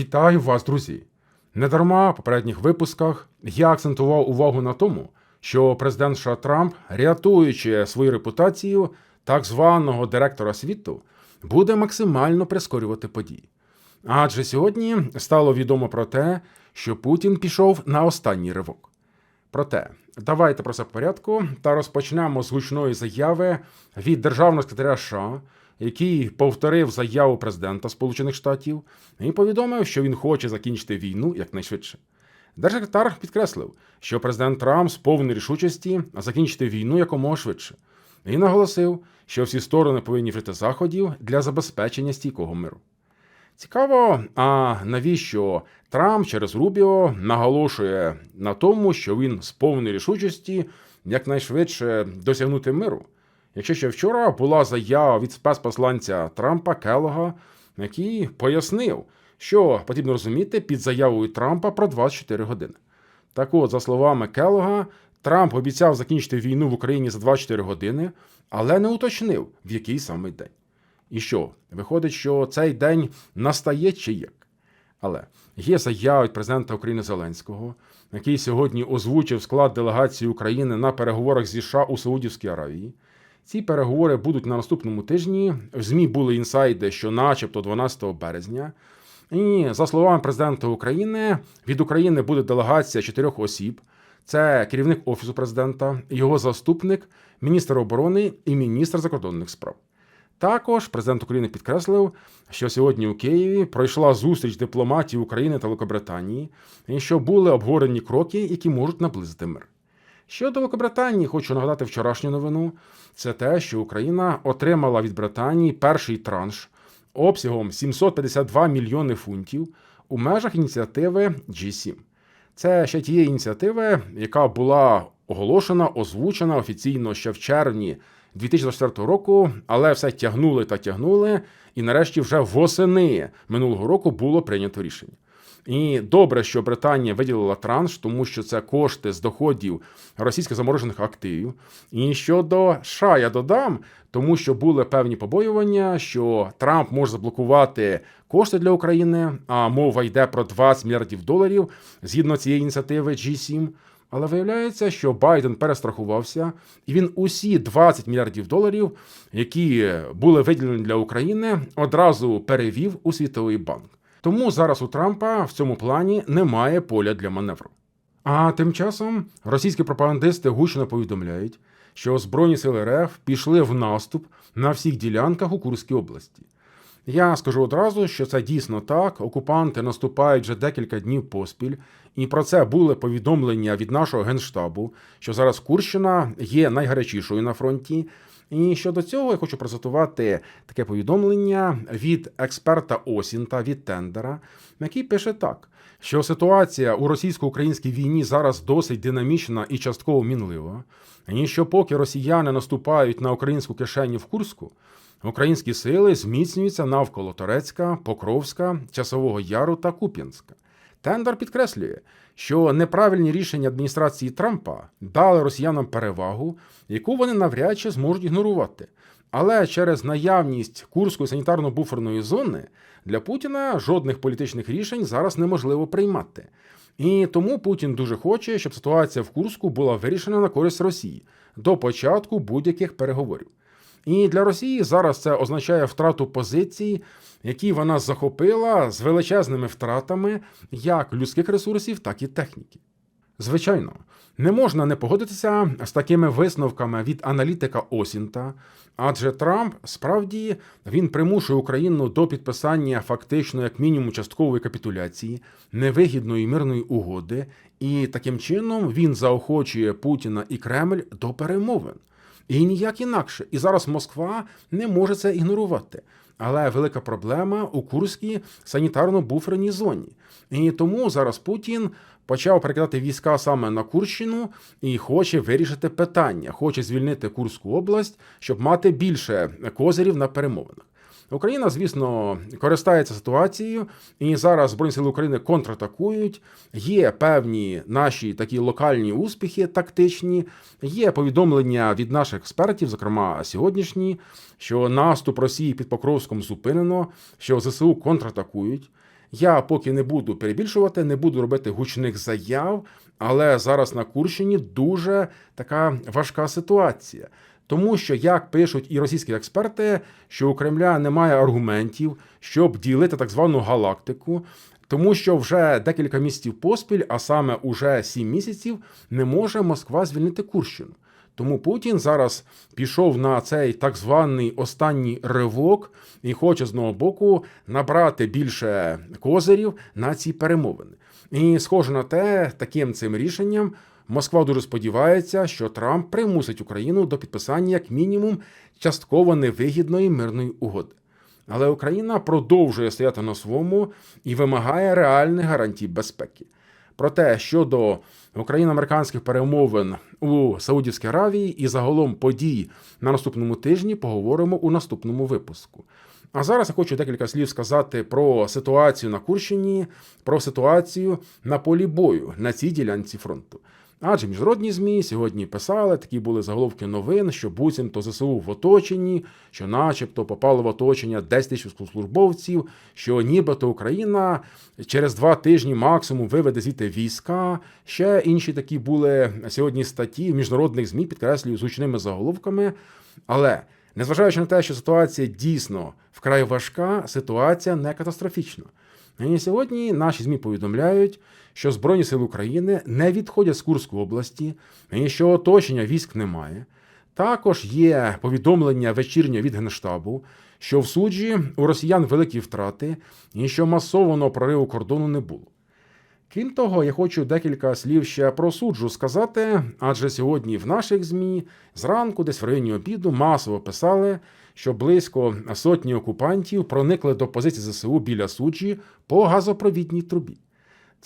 Вітаю вас, друзі! Недарма в попередніх випусках я акцентував увагу на тому, що президент США Трамп, рятуючи свою репутацію так званого директора світу, буде максимально прискорювати події. Адже сьогодні стало відомо про те, що Путін пішов на останній ривок. Проте, давайте про це по порядку та розпочнемо з гучної заяви від державного секретаря США, який повторив заяву президента Сполучених Штатів і повідомив, що він хоче закінчити війну якнайшвидше. Держсекретар підкреслив, що президент Трамп повної рішучості закінчити війну якомога швидше, і наголосив, що всі сторони повинні вжити заходів для забезпечення стійкого миру. Цікаво, а навіщо Трамп через Рубіо наголошує на тому, що він повної рішучості якнайшвидше досягнути миру? Якщо ще вчора була заява від спецпосланця Трампа Келога, який пояснив, що потрібно розуміти під заявою Трампа про 24 години. Так от, за словами Келога, Трамп обіцяв закінчити війну в Україні за 24 години, але не уточнив, в який саме день. І що? Виходить, що цей день настає чи як? Але є заява від президента України Зеленського, який сьогодні озвучив склад делегації України на переговорах зі США у Саудівській Аравії. Ці переговори будуть на наступному тижні. В ЗМІ були інсайди, що, начебто, 12 березня. І за словами президента України, від України буде делегація чотирьох осіб: це керівник офісу президента, його заступник, міністр оборони і міністр закордонних справ. Також президент України підкреслив, що сьогодні у Києві пройшла зустріч дипломатів України та Великобританії, і що були обговорені кроки, які можуть наблизити мир. Щодо Великобританії, хочу нагадати вчорашню новину: це те, що Україна отримала від Британії перший транш обсягом 752 мільйони фунтів у межах ініціативи G7. Це ще тієї ініціативи, яка була оголошена, озвучена офіційно ще в червні 2024 року, але все тягнули та тягнули, і нарешті вже восени минулого року було прийнято рішення. І добре, що Британія виділила транш, тому що це кошти з доходів російських заморожених активів. І щодо США я додам, тому що були певні побоювання, що Трамп може заблокувати кошти для України, а мова йде про 20 мільярдів доларів згідно цієї ініціативи G7. Але виявляється, що Байден перестрахувався, і він усі 20 мільярдів доларів, які були виділені для України, одразу перевів у Світовий банк. Тому зараз у Трампа в цьому плані немає поля для маневру. А тим часом російські пропагандисти гучно повідомляють, що Збройні сили РФ пішли в наступ на всіх ділянках у Курській області. Я скажу одразу, що це дійсно так. Окупанти наступають вже декілька днів поспіль, і про це були повідомлення від нашого генштабу, що зараз Курщина є найгарячішою на фронті. І щодо цього я хочу процитувати таке повідомлення від експерта Осінта від Тендера, який пише так: що ситуація у російсько-українській війні зараз досить динамічна і частково мінлива, і що поки росіяни наступають на українську кишеню в Курську. Українські сили зміцнюються навколо Торецька, Покровська, Часового Яру та Куп'янська. Тендер підкреслює, що неправильні рішення адміністрації Трампа дали росіянам перевагу, яку вони навряд чи зможуть ігнорувати. Але через наявність Курської санітарно-буферної зони для Путіна жодних політичних рішень зараз неможливо приймати. І тому Путін дуже хоче, щоб ситуація в Курську була вирішена на користь Росії до початку будь-яких переговорів. І для Росії зараз це означає втрату позицій, які вона захопила з величезними втратами як людських ресурсів, так і техніки. Звичайно, не можна не погодитися з такими висновками від аналітика Осінта, адже Трамп справді він примушує Україну до підписання фактично як мінімум часткової капітуляції, невигідної мирної угоди, і таким чином він заохочує Путіна і Кремль до перемовин. І ніяк інакше. І зараз Москва не може це ігнорувати. Але велика проблема у Курській санітарно-буферній зоні. І тому зараз Путін почав перекидати війська саме на Курщину і хоче вирішити питання, хоче звільнити Курську область, щоб мати більше козирів на перемовинах. Україна, звісно, користається ситуацією, і зараз Збройні сили України контратакують. Є певні наші такі локальні успіхи, тактичні. Є повідомлення від наших експертів, зокрема сьогоднішні, що наступ Росії під Покровськом зупинено, що ЗСУ контратакують. Я поки не буду перебільшувати, не буду робити гучних заяв, але зараз на Курщині дуже така важка ситуація. Тому що, як пишуть і російські експерти, що у Кремля немає аргументів, щоб ділити так звану галактику, тому що вже декілька місяців поспіль, а саме уже сім місяців, не може Москва звільнити Курщину. Тому Путін зараз пішов на цей так званий останній ривок і хоче з одного боку набрати більше козирів на ці перемовини. І схоже на те, таким цим рішенням Москва дуже сподівається, що Трамп примусить Україну до підписання як мінімум частково невигідної мирної угоди. Але Україна продовжує стояти на своєму і вимагає реальних гарантій безпеки. Проте щодо україно-американських перемовин у Саудівській Аравії і загалом подій на наступному тижні поговоримо у наступному випуску. А зараз я хочу декілька слів сказати про ситуацію на Курщині, про ситуацію на полі бою на цій ділянці фронту. Адже міжнародні змі сьогодні писали, такі були заголовки новин, що буцімто ЗСУ в оточенні, що, начебто, попало в оточення 10 тисяч військовослужбовців, що нібито Україна через два тижні максимум виведе звідти війська. Ще інші такі були сьогодні статті в міжнародних змі, підкреслюю, з гучними заголовками. Але незважаючи на те, що ситуація дійсно вкрай важка, ситуація не катастрофічна. І сьогодні наші ЗМІ повідомляють, що Збройні сили України не відходять з Курської області, і що оточення військ немає. Також є повідомлення вечірнє від Генштабу, що в суджі у росіян великі втрати і що масованого прориву кордону не було. Крім того, я хочу декілька слів ще про суджу сказати, адже сьогодні в наших ЗМІ зранку, десь в районі обіду, масово писали, що близько сотні окупантів проникли до позиції ЗСУ біля суджі по газопровідній трубі.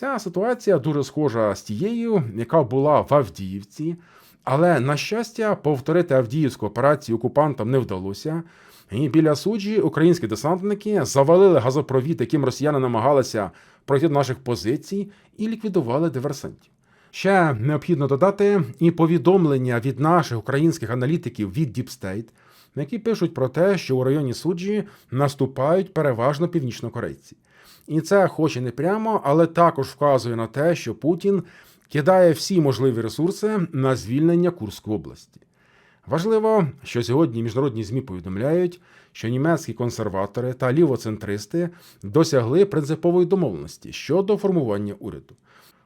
Ця ситуація дуже схожа з тією, яка була в Авдіївці, але, на щастя, повторити Авдіївську операцію окупантам не вдалося. І біля суджі українські десантники завалили газопровід, яким росіяни намагалися пройти до наших позицій, і ліквідували диверсантів. Ще необхідно додати і повідомлення від наших українських аналітиків від State, які пишуть про те, що у районі суджі наступають переважно північнокорейці. І це, хоч і не прямо, але також вказує на те, що Путін кидає всі можливі ресурси на звільнення Курської області. Важливо, що сьогодні міжнародні ЗМІ повідомляють, що німецькі консерватори та лівоцентристи досягли принципової домовленості щодо формування уряду.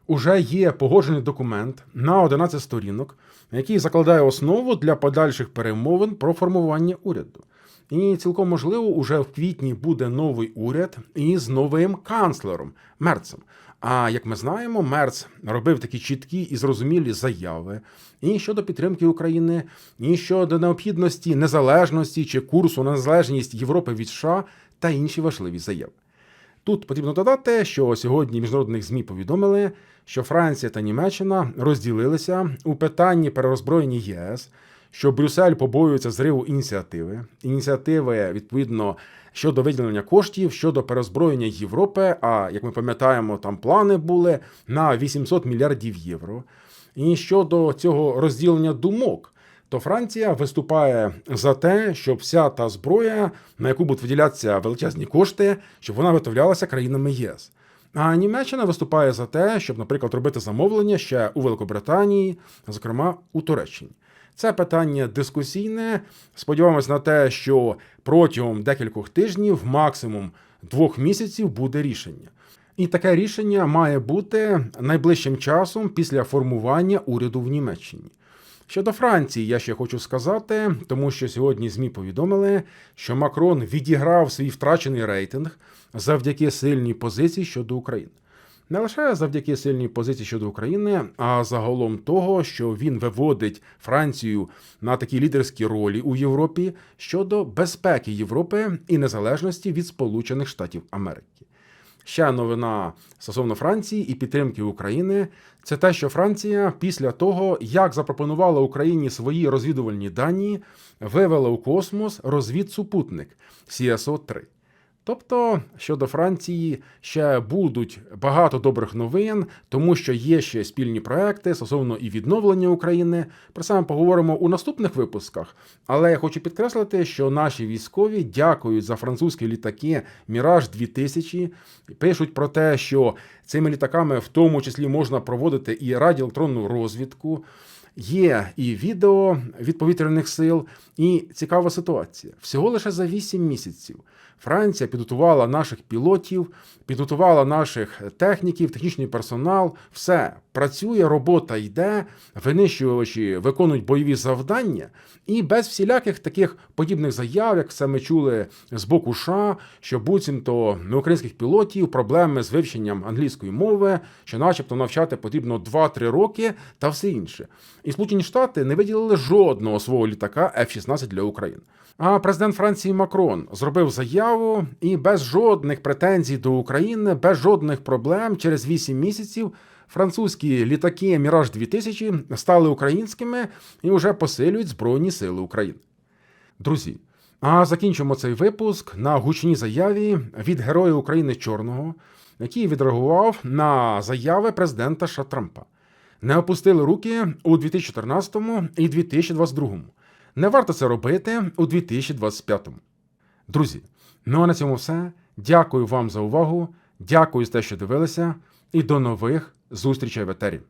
Уже є погоджений документ на 11 сторінок, який закладає основу для подальших перемовин про формування уряду. І цілком можливо, уже в квітні буде новий уряд із новим канцлером Мерцем. А як ми знаємо, Мерц робив такі чіткі і зрозумілі заяви і щодо підтримки України, і щодо необхідності незалежності чи курсу на незалежність Європи від США та інші важливі заяви. Тут потрібно додати, що сьогодні міжнародних ЗМІ повідомили, що Франція та Німеччина розділилися у питанні перерозброєння ЄС, що Брюссель побоюється зриву ініціативи. Ініціативи відповідно щодо виділення коштів щодо перезброєння Європи. А як ми пам'ятаємо, там плани були на 800 мільярдів євро. І щодо цього розділення думок, то Франція виступає за те, щоб вся та зброя, на яку будуть виділятися величезні кошти, щоб вона виготовлялася країнами ЄС. А Німеччина виступає за те, щоб, наприклад, робити замовлення ще у Великобританії, зокрема у Туреччині. Це питання дискусійне. Сподіваємось на те, що протягом декількох тижнів, максимум двох місяців, буде рішення. І таке рішення має бути найближчим часом після формування уряду в Німеччині. Щодо Франції, я ще хочу сказати, тому що сьогодні ЗМІ повідомили, що Макрон відіграв свій втрачений рейтинг завдяки сильній позиції щодо України. Не лише завдяки сильній позиції щодо України, а загалом того, що він виводить Францію на такі лідерські ролі у Європі щодо безпеки Європи і незалежності від Сполучених Штатів Америки. Ще новина стосовно Франції і підтримки України це те, що Франція після того, як запропонувала Україні свої розвідувальні дані, вивела у космос розвідсупутник CSO 3 Тобто щодо Франції ще будуть багато добрих новин, тому що є ще спільні проекти стосовно і відновлення України. Про це ми поговоримо у наступних випусках. Але я хочу підкреслити, що наші військові дякують за французькі літаки Міраж 2000 Пишуть про те, що цими літаками в тому числі можна проводити і радіоелектронну розвідку. Є і відео від повітряних сил, і цікава ситуація. Всього лише за 8 місяців Франція підготувала наших пілотів, підготувала наших техніків, технічний персонал. Все працює, робота йде, винищувачі виконують бойові завдання, і без всіляких таких подібних заяв, як це ми чули з боку США, що буцімто на українських пілотів проблеми з вивченням англійської мови, що, начебто, навчати потрібно 2-3 роки та все інше. І Сполучені Штати не виділили жодного свого літака F-16 для України. А президент Франції Макрон зробив заяву і без жодних претензій до України, без жодних проблем через 8 місяців французькі літаки Міраж 2000 стали українськими і вже посилюють Збройні Сили України. Друзі, а закінчимо цей випуск на гучній заяві від Героя України Чорного, який відреагував на заяви президента США Трампа. Не опустили руки у 2014 і 2022. Не варто це робити у 2025. Друзі, ну а на цьому все. Дякую вам за увагу. Дякую за те, що дивилися, і до нових зустрічей в етері.